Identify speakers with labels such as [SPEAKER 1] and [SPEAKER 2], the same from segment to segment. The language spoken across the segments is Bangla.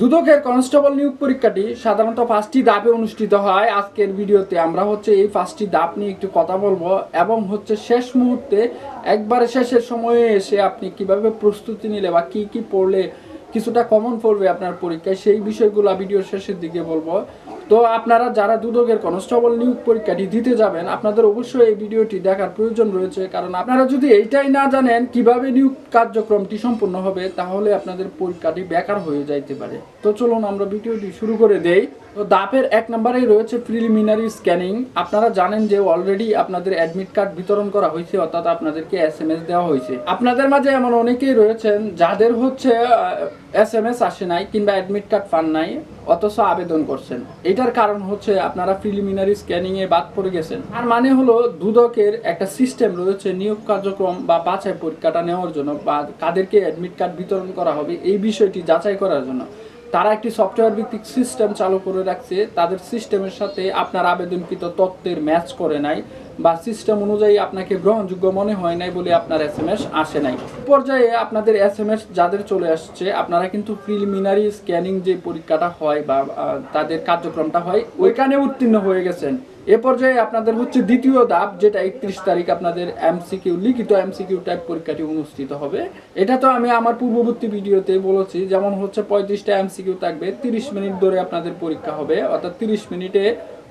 [SPEAKER 1] দুদকের কনস্টেবল নিয়োগ পরীক্ষাটি সাধারণত পাঁচটি ধাপে অনুষ্ঠিত হয়। আজকের ভিডিওতে আমরা হচ্ছে এই পাঁচটি দাপ নিয়ে একটু কথা বলব এবং হচ্ছে শেষ মুহূর্তে একবারে শেষের সময়ে এসে আপনি কীভাবে প্রস্তুতি নিলে বা কি কি পড়লে কিছুটা কমন পড়বে আপনার পরীক্ষায়, সেই বিষয়গুলো ভিডিওর শেষের দিকে বলব। তো আপনারা যারা দুদকের কনস্টেবল নিয়োগ পরীক্ষাটি দিতে যাবেন, আপনাদের অবশ্যই এই ভিডিওটি দেখার প্রয়োজন রয়েছে। কারণ আপনারা যদি এইটাই না জানেন কীভাবে নিয়োগ কার্যক্রমটি সম্পন্ন হবে, তাহলে আপনাদের পরীক্ষাটি বেকার হয়ে যাইতে পারে। তো চলুন আমরা ভিডিওটি শুরু করে দেই। তো দাপের এক নম্বরেই রয়েছে প্রিলিমিনারি স্ক্যানিং আপনারা জানেন যে অলরেডি আপনাদের অ্যাডমিট কার্ড বিতরণ করা হয়েছে, অর্থাৎ আপনাদেরকে এস এম এস দেওয়া হয়েছে। আপনাদের মাঝে এমন অনেকেই রয়েছেন যাদের হচ্ছে এস এম এস আসে নাই কিংবা অ্যাডমিট কার্ড পান নাই, অথচ আবেদন করছেন। এটার কারণ হচ্ছে আপনারা প্রিলিমিনারি স্ক্যানিং এ বাদ পড়ে গেছেন। আর মানে হলো দুদকের একটা সিস্টেম রয়েছে নিয়োগ কার্যক্রম বা বাছাই পরীক্ষাটা নেওয়ার জন্য বা কাদেরকে অ্যাডমিট কার্ড বিতরণ করা হবে এই বিষয়টি যাচাই করার জন্য। তারা একটি সফটওয়্যার ভিত্তিক সিস্টেম চালু করে রাখছে। তাদের সিস্টেমের সাথে আপনার আবেদনকৃত তত্ত্বের ম্যাচ করে নাই। বা সিস্টেম অনুযায়ী আপনাকে গ্রহণযোগ্য মনে হয় নাই বলে আপনার এস এম এস আসে নাই। পর্যায়ে আপনাদের এস এম এস যাদের চলে আসছে, আপনারা কিন্তু প্রিলিমিনারি স্ক্যানিং যে পরীক্ষাটা হয় বা তাদের কার্যক্রমটা হয়, ওইখানে উত্তীর্ণ হয়ে গেছেন। এ পর্যায়ে আপনাদের হচ্ছে দ্বিতীয় ধাপ, যেটা একত্রিশ তারিখ আপনাদের এমসিকিউ লিখিত এমসিকিউ টাইপ পরীক্ষাটি অনুষ্ঠিত হবে। এটা তো আমি আমার পূর্ববর্তী ভিডিওতে বলেছি, যেমন হচ্ছে পঁয়ত্রিশটা এমসিকিউ থাকবে, তিরিশ মিনিট ধরে আপনাদের পরীক্ষা হবে, অর্থাৎ তিরিশ মিনিটে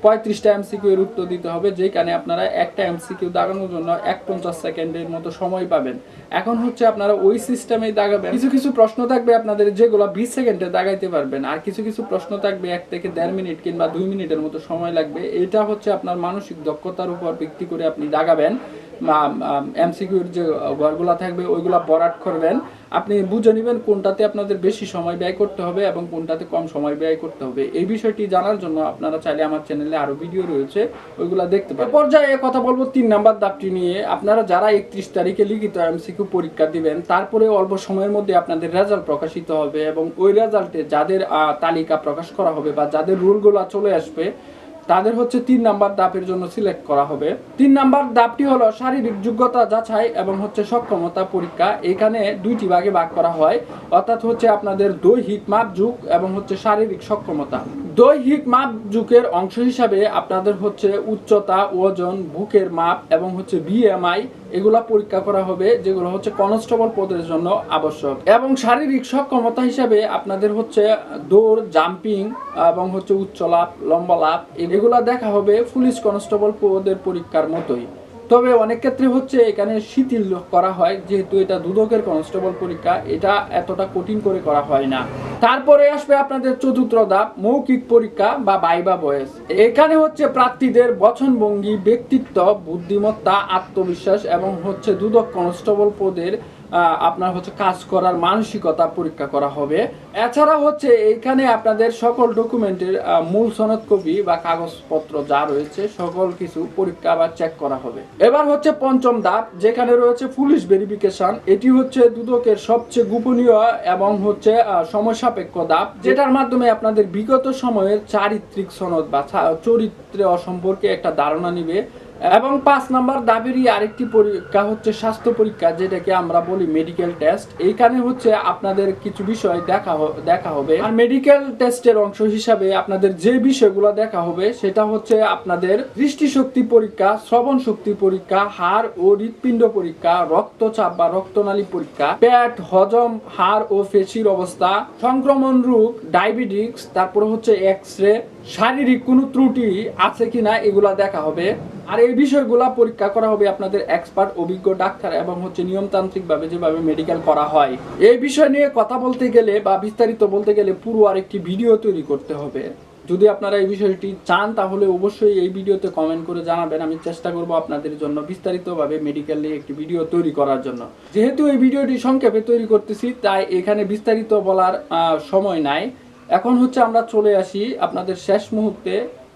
[SPEAKER 1] পঁয়ত্রিশটা এমসিকিউ এর উত্তর দিতে হবে, যেখানে আপনারা একটা এমসিকিউ দাগানোর জন্য এক পঞ্চাশ সেকেন্ডের মতো সময় পাবেন। এখন হচ্ছে আপনারা ওই সিস্টেমেই দাগাবেন। কিছু কিছু প্রশ্ন থাকবে আপনাদের যেগুলো বিশ সেকেন্ডে দাগাইতে পারবেন, আর কিছু কিছু প্রশ্ন থাকবে এক থেকে দেড় মিনিট কিংবা দুই মিনিটের মতো সময় লাগবে। এটা হচ্ছে আপনার মানসিক দক্ষতার উপর ভিত্তি করে আপনি দাগাবেন এমসিকিউর যে ঘরগুলো থাকবে ওইগুলা বরাট করবেন। আপনি বুঝে নেবেন কোনটাতে আপনাদের বেশি সময় ব্যয় করতে হবে এবং কোনটাতে কম সময় ব্যয় করতে হবে। এই বিষয়টি জানার জন্য আপনারা চাইলে আমার চ্যানেলে আরও ভিডিও রয়েছে, ওইগুলো দেখতে পারেন। পর্যায়ে কথা বলব তিন নাম্বার দাপটি নিয়ে। আপনারা যারা একত্রিশ তারিখে লিখিত এমসিকিউ পরীক্ষা দিবেন, তারপরে অল্প সময়ের মধ্যে আপনাদের রেজাল্ট প্রকাশিত হবে এবং ওই রেজাল্টে যাদের তালিকা প্রকাশ করা হবে বা যাদের রুলগুলো চলে আসবে তাদের হচ্ছে তিন নাম্বার দাপের জন্য সিলেক্ট করা হবে। তিন নাম্বার দাপটি হলো শারীরিক যোগ্যতা যাচাই এবং হচ্ছে সক্ষমতা পরীক্ষা। এখানে দুইটি ভাগে ভাগ করা হয়। অর্থাৎ হচ্ছে আপনাদের দৈহিক মাপ যুগ এবং হচ্ছে শারীরিক সক্ষমতা। দৈহিক মাপ যুগের অংশ হিসাবে আপনাদের হচ্ছে উচ্চতা, ওজন, বুকের মাপ এবং হচ্ছে বিএমআই এগুলা পরীক্ষা করা হবে, যেগুলো হচ্ছে কনস্টেবল পদের জন্য আবশ্যক। এবং শারীরিক সক্ষমতা হিসাবে আপনাদের হচ্ছে দৌড়, জাম্পিং এবং হচ্ছে উচ্চ লাভ লম্বা লাভ এগুলা দেখা হবে পুলিশ কনস্টেবল পদের পরীক্ষার মতোই। তবে অনেক ক্ষেত্রে হচ্ছে এখানে শিথিল করা হয়, যেহেতু এটা দুদকের কনস্টেবল পরীক্ষা, এটা এতটা কঠিন করে করা হয় না। তারপরে আসবে আপনাদের চতুর্থ ধাপ, মৌখিক পরীক্ষা বা বাইবা বয়স। এখানে হচ্ছে প্রার্থীদের বচনভঙ্গি, ব্যক্তিত্ব, বুদ্ধিমত্তা, আত্মবিশ্বাস এবং হচ্ছে দুদক কনস্টেবল পদের আপনার হচ্ছে কাজ করার মানসিকতা পরীক্ষা করা হবে। এছাড়া হচ্ছে এইখানে আপনাদের সকল ডকুমেন্টের মূল সনদ কপি বা কাগজপত্র যা রয়েছে সকল কিছু পরীক্ষা বা চেক করা হবে। এবার হচ্ছে পঞ্চম ধাপ যেখানে রয়েছে পুলিশ ভেরিফিকেশন এটি হচ্ছে দুদকের সবচেয়ে গোপনীয় এবং হচ্ছে আহ, সময় সাপেক্ষ ধাপ যেটার মাধ্যমে আপনাদের বিগত সময়ের চারিত্রিক সনদ বা চরিত্র সম্পর্কে একটা ধারণা নিবে। এবং পাঁচ নাম্বার দাবিরই আরেকটি পরীক্ষা হচ্ছে স্বাস্থ্য পরীক্ষা, যেটাকে আমরা বলি মেডিকেল টেস্ট এইখানে হচ্ছে আপনাদের কিছু বিষয় দেখা দেখা হবে। আর মেডিকেল টেস্টের অংশ হিসাবে আপনাদের যে বিষয়গুলো দেখা হবে, সেটা হচ্ছে আপনাদের দৃষ্টিশক্তি পরীক্ষা, শ্রবণ শক্তি পরীক্ষা, হাড় ও হৃৎপিণ্ড পরীক্ষা, রক্তচাপ বা রক্তনালী পরীক্ষা, পেট, হজম, হাড় ও পেশির অবস্থা, সংক্রমণ রোগ ডায়াবেটিক্স তারপরে হচ্ছে এক্স রে শারীরিক কোনো ত্রুটি আছে কিনা এগুলা দেখা হবে। আর এই বিষয়গুলা পরীক্ষা করা হবে আপনাদের এক্সপার্ট অভিজ্ঞ ডাক্তার এবং হচ্ছে নিয়মতান্ত্রিকভাবে যেভাবে মেডিকেল করা হয়। এই বিষয় নিয়ে কথা বলতে গেলে বা বিস্তারিত বলতে গেলে পুরো আরেকটি ভিডিও তৈরি করতে হবে। যদি আপনারা এই বিষয়টি চান, তাহলে অবশ্যই এই ভিডিওতে কমেন্ট করে জানাবেন। আমি চেষ্টা করব আপনাদের জন্য বিস্তারিতভাবে মেডিকেল নিয়ে একটি ভিডিও তৈরি করার জন্য। যেহেতু এই ভিডিওটি সংক্ষেপে তৈরি করতেছি, তাই এখানে বিস্তারিত বলার সময় নাই। এখন হচ্ছে আমরা চলে আসি আপনাদের শেষ মুহূর্তে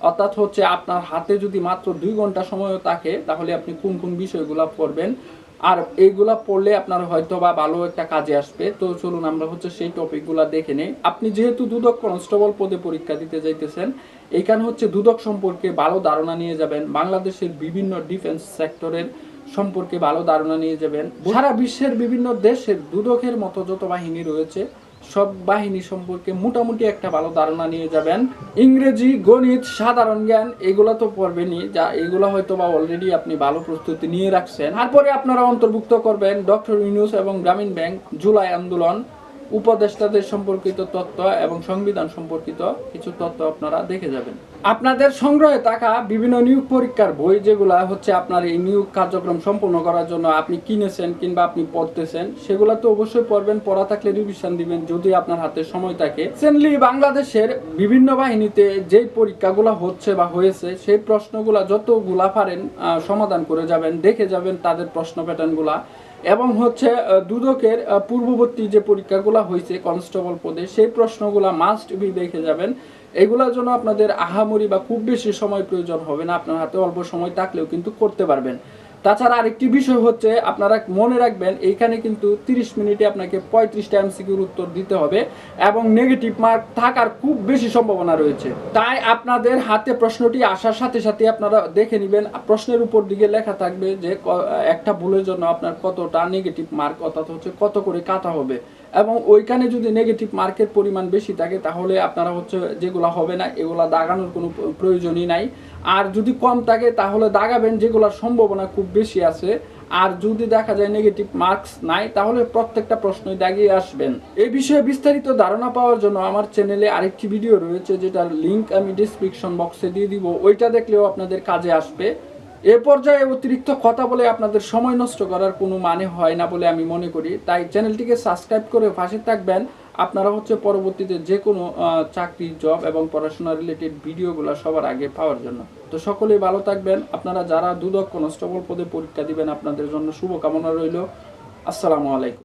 [SPEAKER 1] অর্থাৎ হচ্ছে আপনার হাতে যদি মাত্র দুই ঘণ্টা সময়ও থাকে, তাহলে আপনি কোন কোন বিষয়গুলো পড়বেন? আর এইগুলা পড়লে আপনার হয়তো বা ভালো একটা কাজে আসবে। তো চলুন আমরা হচ্ছে সেই টপিকগুলো দেখে নেই। আপনি যেহেতু দুদক কনস্টেবল পদে পরীক্ষা দিতে যাইতেছেন এইখানে হচ্ছে দুদক সম্পর্কে ভালো ধারণা নিয়ে যাবেন, বাংলাদেশের বিভিন্ন ডিফেন্স সেক্টরের সম্পর্কে ভালো ধারণা নিয়ে যাবেন। সারা বিশ্বের বিভিন্ন দেশের দুদকের মতো যত বাহিনী রয়েছে সব বাহিনী সম্পর্কে মোটামুটি একটা ভালো ধারণা নিয়ে যাবেন। ইংরেজি, গণিত, সাধারণ জ্ঞান, এগুলো তো পড়বেনই। যা, এগুলো হয়তো বা অলরেডি আপনি ভালো প্রস্তুতি নিয়ে রাখছেন। তারপরে আপনারা অন্তর্ভুক্ত করবেন ডক্টর ইউনুস এবং গ্রামীণ ব্যাংক জুলাই আন্দোলন। উপদেষ্টাদের সম্পর্কিত তথ্য এবং সংবিধান সম্পর্কিত কিছু তথ্য আপনারা দেখে যাবেন। আপনাদের সংগ্রহে থাকা বিভিন্ন নিয়োগ পরীক্ষার বই যেগুলা হচ্ছে আপনার এই নিয়োগ কার্যক্রম সম্পূর্ণ করার জন্য আপনি কিনেছেন কিংবা আপনি পড়তেছেন, সেগুলো তো অবশ্যই পড়বেন, পড়া থাকলে রিভিশন দিবেন যদি আপনার হাতে সময় থাকে। রিসেন্টলি বাংলাদেশের বিভিন্ন বাহিনীতে যে পরীক্ষাগুলো হচ্ছে বা হয়েছে, সেই প্রশ্নগুলা যতগুলা পারেন সমাধান করে যাবেন, দেখে যাবেন তাদের প্রশ্ন প্যাটার্নগুলা এবং হচ্ছে দুদকের পূর্ববর্তী যে পরীক্ষাগুলো হয়েছে কনস্টেবল পদে, সেই প্রশ্নগুলো মাস্ট বি দেখে যাবেন। এগুলোর জন্য আপনাদের আহামরি বা খুব বেশি সময় প্রয়োজন হবে না, আপনার হাতে অল্প সময় থাকলেও কিন্তু করতে পারবেন। তাছাড়া আরেকটি বিষয় হচ্ছে, আপনারা মনে রাখবেন, এইখানে কিন্তু 30 মিনিটে আপনাকে পঁয়ত্রিশটা এমসিকিউর উত্তর দিতে হবে এবং নেগেটিভ মার্ক থাকার খুব বেশি সম্ভাবনা রয়েছে। তাই আপনাদের হাতে প্রশ্নটি আসার সাথে সাথে আপনারা দেখে নেবেন, প্রশ্নের উপর দিকে লেখা থাকবে যে একটা ভুলের জন্য আপনার কতটা নেগেটিভ মার্ক অর্থাৎ হচ্ছে কত করে কাটা হবে। এবং ওইখানে যদি নেগেটিভ মার্কের পরিমাণ বেশি থাকে, তাহলে আপনারা হচ্ছে যেগুলো হবে না, এগুলা দাগানোর কোনো প্রয়োজনই নাই। আর যদি কম থাকে, তাহলে দাগাবেন যেগুলোর সম্ভাবনা খুব বেশি আছে। আর যদি দেখা যায় নেগেটিভ মার্কস নাই, তাহলে প্রত্যেকটা প্রশ্নই দাগিয়ে আসবেন। এই বিষয়ে বিস্তারিত ধারণা পাওয়ার জন্য আমার চ্যানেলে আরেকটি ভিডিও রয়েছে, যেটার লিংক আমি ডিসক্রিপশন বক্সে দিয়ে দিব। ওইটা দেখলেও আপনাদের কাজে আসবে। এ পর্যায়ে অতিরিক্ত কথা বলে আপনাদের সময় নষ্ট করার কোনো মানে হয় না বলে আমি মনে করি। তাই চ্যানেলটিকে সাবস্ক্রাইব করে পাশে থাকবেন। আপনারা হচ্ছে পরবর্তীতে যে কোনো চাকরি জব এবং পড়াশোনা রিলেটেড ভিডিওগুলো সবার আগে পাওয়ার জন্য। তো সকলেই ভালো থাকবেন। আপনারা যারা দুদক কনস্টেবল পদে পরীক্ষা দিবেন, আপনাদের জন্য শুভকামনা রইল। আসসালামু আলাইকুম।